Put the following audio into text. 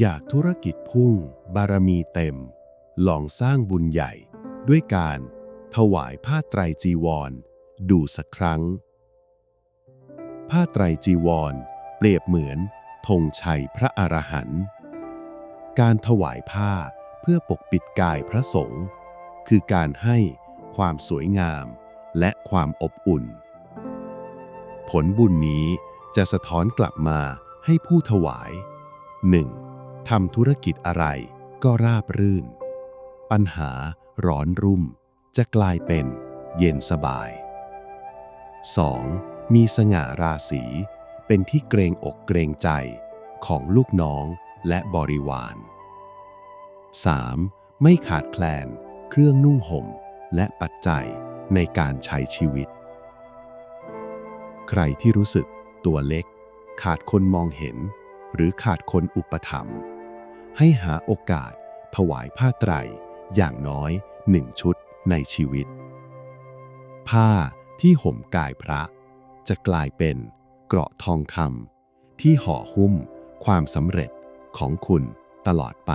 อยากธุรกิจพุ่ง บารมีเต็ม ลองสร้างบุญใหญ่ ด้วยการ ถวายผ้าไตรจีวร ดูสักครั้ง ผ้าไตรจีวร เปรียบเหมือนธงชัยพระอรหันต์การถวายผ้าเพื่อปกปิดกายพระสงฆ์คือการให้ความสวยงามและความอบอุ่น ผลบุญนี้จะสะท้อนกลับมาให้ผู้ถวาย 1. ทำธุรกิจอะไรก็ราบรื่น ปัญหาร้อนรุ่ม จะกลายเป็นเย็นสบาย 2. มีสง่าราศี เป็นที่เกรงอกเกรงใจของลูกน้องและบริวาร 3. ไม่ขาดแคลน เครื่องนุ่งห่ม และปัจจัยในการใช้ชีวิต ใครที่รู้สึกตัวเล็ก ขาดคนมองเห็น หรือขาดคนอุปถัมภ์ ให้หาโอกาส ถวายผ้าไตรอย่างน้อยหนึ่งชุดในชีวิต ผ้าที่ห่มกายพระ จะกลายเป็นเกราะทองคำที่ห่อหุ้มความสำเร็จของคุณตลอดไป